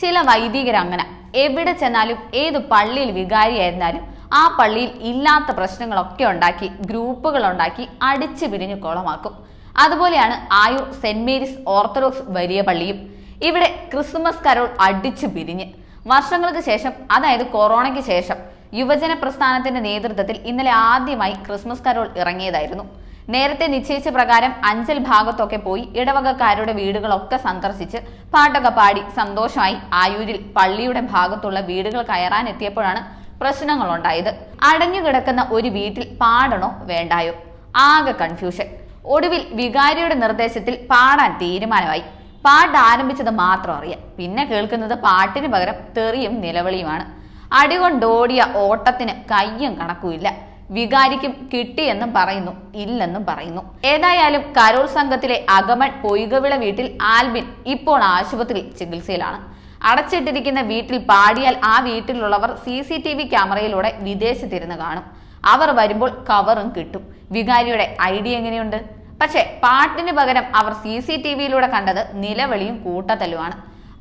ചില വൈദികർ അങ്ങനെ. എവിടെ ചെന്നാലും ഏത് പള്ളിയിൽ വികാരിയായിരുന്നാലും ആ പള്ളിയിൽ ഇല്ലാത്ത പ്രശ്നങ്ങളൊക്കെ ഉണ്ടാക്കി ഗ്രൂപ്പുകൾ ഉണ്ടാക്കി അടിച്ചു പിരിഞ്ഞു കോളമാക്കും. അതുപോലെയാണ് ആയൂർ സെന്റ് മേരീസ് ഓർത്തഡോക്സ് വലിയ പള്ളിയും. ഇവിടെ ക്രിസ്മസ് കരോൾ അടിച്ചു പിരിഞ്ഞ്. വർഷങ്ങൾക്ക് ശേഷം അതായത് കൊറോണയ്ക്ക് ശേഷം യുവജന പ്രസ്ഥാനത്തിന്റെ നേതൃത്വത്തിൽ ഇന്നലെ ആദ്യമായി ക്രിസ്മസ് കരോൾ ഇറങ്ങിയതായിരുന്നു. നേരത്തെ നിശ്ചയിച്ച പ്രകാരം അഞ്ചൽ ഭാഗത്തൊക്കെ പോയി ഇടവകക്കാരുടെ വീടുകളൊക്കെ സന്ദർശിച്ച് പാട്ടൊക്കെ പാടി സന്തോഷമായി ആയൂരിൽ പള്ളിയുടെ ഭാഗത്തുള്ള വീടുകൾ പ്രശ്നങ്ങൾ ഉണ്ടായത് അടഞ്ഞുകിടക്കുന്ന ഒരു വീട്ടിൽ പാടണോ വേണ്ടായോ? ആകെ കൺഫ്യൂഷൻ ഒടുവിൽ വികാരിയുടെ നിർദ്ദേശത്തിൽ പാടാൻ തീരുമാനമായി. പാട്ട് ആരംഭിച്ചത് മാത്രം അറിയാം. പിന്നെ കേൾക്കുന്നത് പാട്ടിന് പകരം തെറിയും നിലവിളിയുമാണ്. അടികൊണ്ടോടിയ ഓട്ടത്തിന് കയ്യും കണക്കുമില്ല. വികാരിക്കും കിട്ടിയെന്നും പറയുന്നു ഇല്ലെന്നും പറയുന്നു. ഏതായാലും കരോൾ സംഘത്തിലെ അഗമൻ പൊയ്കവിള വീട്ടിൽ ആൽബിൻ ഇപ്പോൾ ആശുപത്രിയിൽ ചികിത്സയിലാണ്. അടച്ചിട്ടിരിക്കുന്ന വീട്ടിൽ പാടിയാൽ ആ വീട്ടിലുള്ളവർ സി സി ടി വി ക്യാമറയിലൂടെ വിദേശത്തിരുന്ന് കാണും. അവർ വരുമ്പോൾ കവറും കിട്ടും. വികാരിയുടെ ഐഡിയ എങ്ങനെയുണ്ട്? പക്ഷേ പാട്ടിന് പകരം അവർ സി സി ടി വിയിലൂടെ കണ്ടത് നിലവിളിയും കൂട്ടത്തല്ലുമാണ്.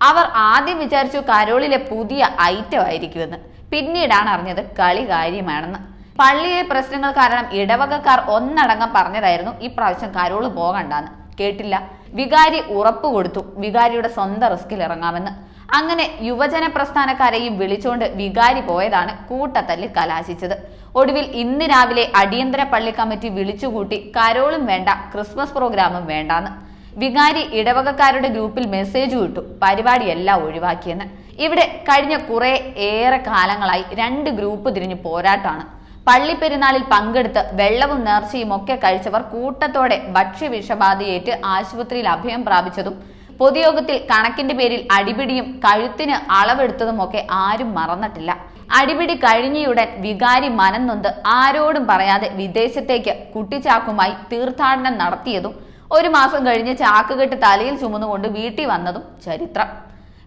അവർ ആദ്യം വിചാരിച്ചു കരോളിലെ പുതിയ ഐറ്റം ആയിരിക്കുമെന്ന്. പിന്നീടാണ് അറിഞ്ഞത് കളി കാര്യമാണെന്ന്. പള്ളിയിലെ പ്രശ്നങ്ങൾ കാരണം ഇടവകക്കാർ ഒന്നടങ്കം പറഞ്ഞതായിരുന്നു. ഇപ്രാവശ്യം കരോൾ പോകണ്ടെന്ന്. കേട്ടില്ല. വികാരി ഉറപ്പ് കൊടുത്തു. വികാരിയുടെ സ്വന്തം റിസ്കിൽ ഇറങ്ങാമെന്ന്. അങ്ങനെ യുവജന പ്രസ്ഥാനക്കാരെയും വിളിച്ചുകൊണ്ട് വികാരി പോയതാണ് കൂട്ടത്തല്ലിൽ കലാശിച്ചത്. ഒടുവിൽ ഇന്ന് രാവിലെ അടിയന്തര പള്ളി കമ്മിറ്റി വിളിച്ചുകൂട്ടി കരോളും വേണ്ട ക്രിസ്മസ് പ്രോഗ്രാമും വേണ്ടാന്ന്. വികാരി ഇടവകക്കാരുടെ ഗ്രൂപ്പിൽ മെസ്സേജ് വിട്ടു പരിപാടിയെല്ലാം ഒഴിവാക്കിയെന്ന്. ഇവിടെ കഴിഞ്ഞ കുറെ ഏറെ കാലങ്ങളായി രണ്ട് ഗ്രൂപ്പ് തിരിഞ്ഞ് പോരാട്ടമാണ് പള്ളിപ്പെരുന്നാളിൽ പങ്കെടുത്ത് വെള്ളവും നേർച്ചയും ഒക്കെ കഴിച്ചവർ കൂട്ടത്തോടെ ഭക്ഷ്യവിഷബാധയേറ്റ് ആശുപത്രിയിൽ അഭയം പ്രാപിച്ചതും പൊതുയോഗത്തിൽ കണക്കിന്റെ പേരിൽ അടിപിടിയും കഴുത്തിന് അളവെടുത്തതും ഒക്കെ ആരും മറന്നിട്ടില്ല. അടിപിടി കഴിഞ്ഞയുടൻ വികാരി മനംനൊന്ത് ആരോടും പറയാതെ വിദേശത്തേക്ക് കുട്ടിച്ചാക്കുമായി തീർത്ഥാടനം നടത്തിയതും ഒരു മാസം കഴിഞ്ഞ് ചാക്കുകെട്ട് തലയിൽ ചുമന്നുകൊണ്ട് വീട്ടിൽ വന്നതും ചരിത്രം.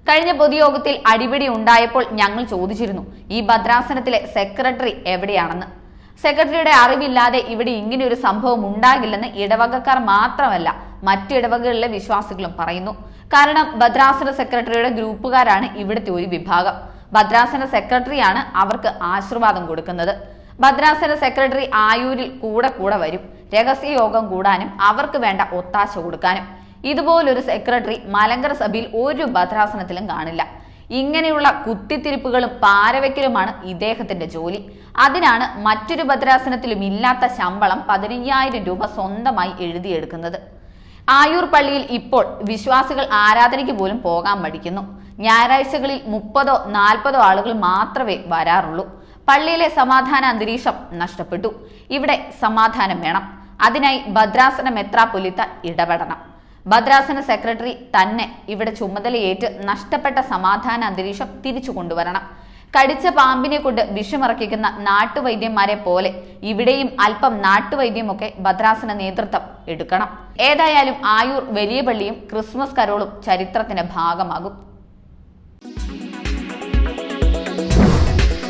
കഴിഞ്ഞ പൊതുയോഗത്തിൽ അടിപിടി ഉണ്ടായപ്പോൾ ഞങ്ങൾ ചോദിച്ചിരുന്നു ഈ ഭദ്രാസനത്തിലെ സെക്രട്ടറി എവിടെയാണെന്ന്? സെക്രട്ടറിയുടെ അറിവില്ലാതെ ഇവിടെ ഇങ്ങനെ ഒരു സംഭവം ഉണ്ടാകില്ലെന്ന് ഇടവകക്കാർ മാത്രമല്ല മറ്റു ഇടവകകളിലെ വിശ്വാസികളും പറയുന്നു. കാരണം ഭദ്രാസന സെക്രട്ടറിയുടെ ഗ്രൂപ്പുകാരാണ് ഇവിടുത്തെ ഒരു വിഭാഗം. ഭദ്രാസന സെക്രട്ടറിയാണ് അവർക്ക് ആശീർവാദം കൊടുക്കുന്നത്. ഭദ്രാസന സെക്രട്ടറി ആയൂരിൽ കൂടെ കൂടെ വരും. രഹസ്യയോഗം കൂടാനും അവർക്ക് വേണ്ട ഒത്താശ കൊടുക്കാനും. ഇതുപോലൊരു സെക്രട്ടറി മലങ്കര സഭയിൽ ഒരു ഭദ്രാസനത്തിലും കാണില്ല. ഇങ്ങനെയുള്ള കുത്തിത്തിരിപ്പുകളും പാരവയ്ക്കലുമാണ് ഇദ്ദേഹത്തിന്റെ ജോലി. അതിനാണ് മറ്റൊരു ഭദ്രാസനത്തിലും ഇല്ലാത്ത ശമ്പളം പതിനയ്യായിരം രൂപ സ്വന്തമായി എഴുതിയെടുക്കുന്നത്. ആയൂർ പള്ളിയിൽ ഇപ്പോൾ വിശ്വാസികൾ ആരാധനയ്ക്ക് പോലും പോകാൻ മടിക്കുന്നു. ഞായറാഴ്ചകളിൽ മുപ്പതോ നാൽപ്പതോ ആളുകൾ മാത്രമേ വരാറുള്ളൂ. പള്ളിയിലെ സമാധാന അന്തരീക്ഷം നഷ്ടപ്പെട്ടു. ഇവിടെ സമാധാനം വേണം. അതിനായി എത്ര മെത്രാപൊലിത്ത ഇടപെടണം. ഭദ്രാസന സെക്രട്ടറി തന്നെ ഇവിടെ ചുമതലയേറ്റ് നഷ്ടപ്പെട്ട സമാധാന അന്തരീക്ഷം തിരിച്ചു കൊണ്ടുവരണം. കടിച്ച പാമ്പിനെ കൊണ്ട് വിഷമിറക്കിക്കുന്ന നാട്ടുവൈദ്യന്മാരെ പോലെ ഇവിടെയും അല്പം നാട്ടുവൈദ്യമൊക്കെ ഭദ്രാസന നേതൃത്വം എടുക്കണം. ഏതായാലും ആയൂർ വലിയ പള്ളിയും ക്രിസ്മസ് കരോളും ചരിത്രത്തിന്റെ ഭാഗമാകും.